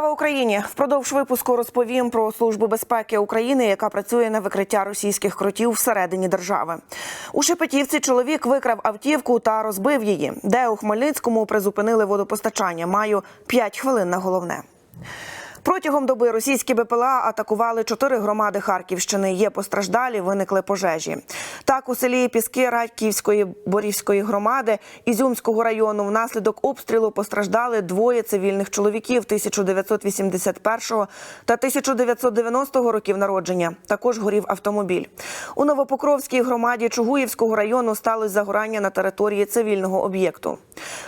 Україні! Впродовж випуску розповім про службу безпеки України, яка працює на викриття російських кротів всередині держави. У Шепетівці чоловік викрав автівку та розбив її, де у Хмельницькому призупинили водопостачання. Маю 5 хвилин на головне. Протягом доби російські БПЛА атакували чотири громади Харківщини. Є постраждалі, виникли пожежі. Так, у селі Піски Радьківської Борівської громади Ізюмського району внаслідок обстрілу постраждали двоє цивільних чоловіків 1981 та 1990 років народження. Також горів автомобіль. У Новопокровській громаді Чугуївського району сталося загорання на території цивільного об'єкту.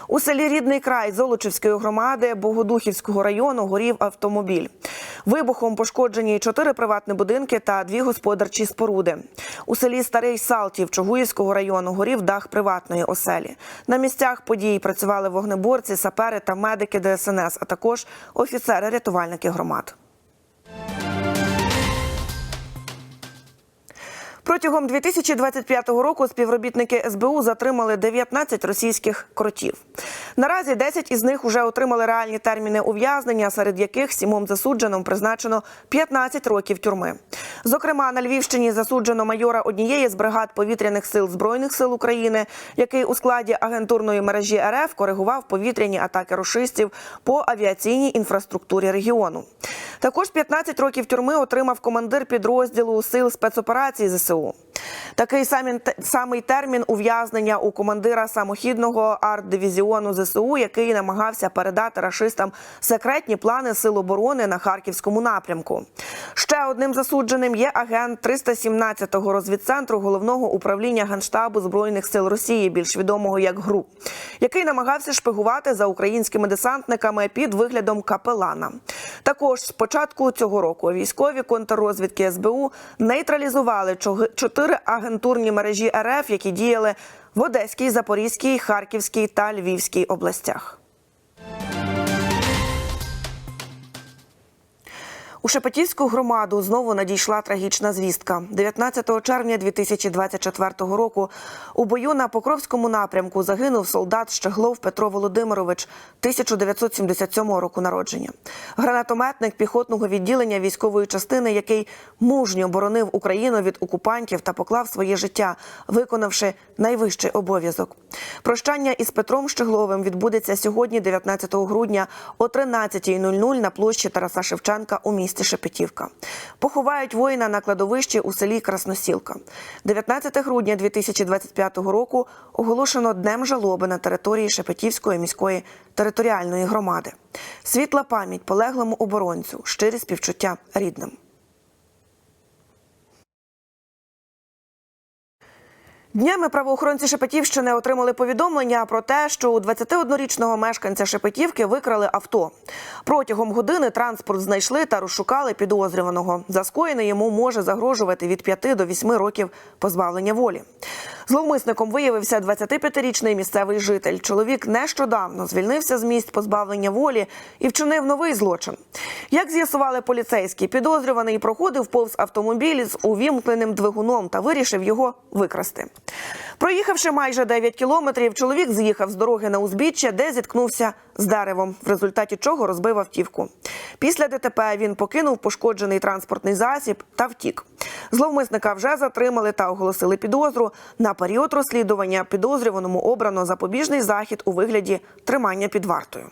У селі Рідний край Золочівської громади Богодухівського району горів автомобіль. Вибухом пошкоджені чотири приватні будинки та дві господарчі споруди. У селі Старий Салтів Чугуївського району горів дах приватної оселі. На місцях подій працювали вогнеборці, сапери та медики ДСНС, а також офіцери-рятувальники громад. Протягом 2025 року співробітники СБУ затримали 19 російських кротів. Наразі 10 із них вже отримали реальні терміни ув'язнення, серед яких сімом засудженим призначено 15 років тюрми. Зокрема, на Львівщині засуджено майора однієї з бригад повітряних сил збройних сил України, який у складі агентурної мережі РФ коригував повітряні атаки рашистів по авіаційній інфраструктурі регіону. Також 15 років тюрми отримав командир підрозділу сил спецоперацій ЗСУ. Такий самий, термін ув'язнення у командира самохідного арт-дивізіону ЗСУ, який намагався передати рашистам секретні плани сил оборони на харківському напрямку. Ще одним засудженим є агент 317-го розвідцентру головного управління генштабу збройних сил Росії, більш відомого як ГРУ, який намагався шпигувати за українськими десантниками під виглядом капелана. Також з початку цього року військові контррозвідки СБУ нейтралізували чотири агентурні мережі РФ, які діяли в Одеській, Запорізькій, Харківській та Львівській областях. У Шепетівську громаду знову надійшла трагічна звістка. 19 червня 2024 року у бою на Покровському напрямку загинув солдат Щеглов Петро Володимирович 1977 року народження. Гранатометник піхотного відділення військової частини, який мужньо боронив Україну від окупантів та поклав своє життя, виконавши найвищий обов'язок. Прощання із Петром Щегловим відбудеться сьогодні, 19 грудня, о 13.00 на площі Тараса Шевченка у місті місті Шепетівка. Поховають воїна на кладовищі у селі Красносілка. 19 грудня 2025 року оголошено днем жалоби на території Шепетівської міської територіальної громади. Світла пам'ять полеглому оборонцю, щирі співчуття рідним. Днями правоохоронці Шепетівщини отримали повідомлення про те, що у 21-річного мешканця Шепетівки викрали авто. Протягом години транспорт знайшли та розшукали підозрюваного. За скоєне йому може загрожувати від 5 до 8 років позбавлення волі. Зловмисником виявився 25-річний місцевий житель. Чоловік нещодавно звільнився з місць позбавлення волі і вчинив новий злочин. Як з'ясували поліцейські, підозрюваний проходив повз автомобіль з увімкненим двигуном та вирішив його викрасти. Проїхавши майже 9 кілометрів, чоловік з'їхав з дороги на узбіччя, де зіткнувся з деревом, в результаті чого розбив автівку. Після ДТП він покинув пошкоджений транспортний засіб та втік. Зловмисника вже затримали та оголосили підозру. На період розслідування підозрюваному обрано запобіжний захід у вигляді тримання під вартою.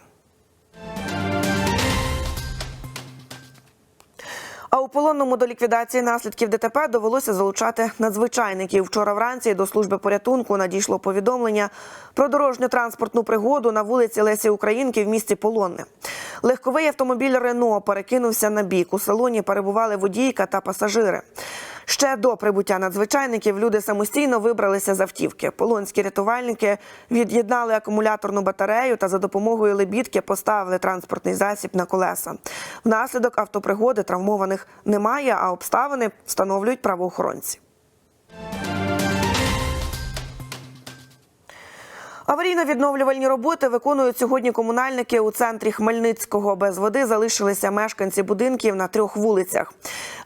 А у полонному до ліквідації наслідків ДТП довелося залучати надзвичайників. Вчора вранці до служби порятунку надійшло повідомлення про дорожню транспортну пригоду на вулиці Лесі Українки в місті Полонне. Легковий автомобіль Рено перекинувся на бік. У салоні перебували водійка та пасажири. Ще до прибуття надзвичайників люди самостійно вибралися з автівки. Полонські рятувальники від'єднали акумуляторну батарею та за допомогою лебідки поставили транспортний засіб на колеса. Внаслідок автопригоди травмованих немає, а обставини встановлюють правоохоронці. Аварійно-відновлювальні роботи виконують сьогодні комунальники у центрі Хмельницького. Без води залишилися мешканці будинків на трьох вулицях.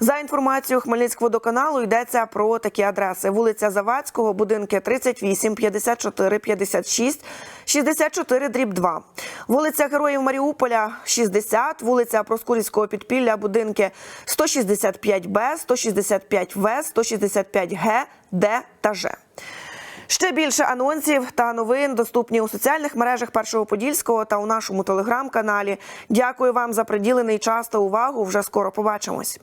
За інформацією Хмельницькводоканалу йдеться про такі адреси: вулиця Завадського, будинки 38, 54, 56, 64, дріб 2. Вулиця Героїв Маріуполя 60, вулиця Проскурівського підпілля, будинки 165Б, 165В, 165Г, Д та Ж. Ще більше анонсів та новин доступні у соціальних мережах Першого Подільського та у нашому телеграм-каналі. Дякую вам за приділений час та увагу. Вже скоро побачимось.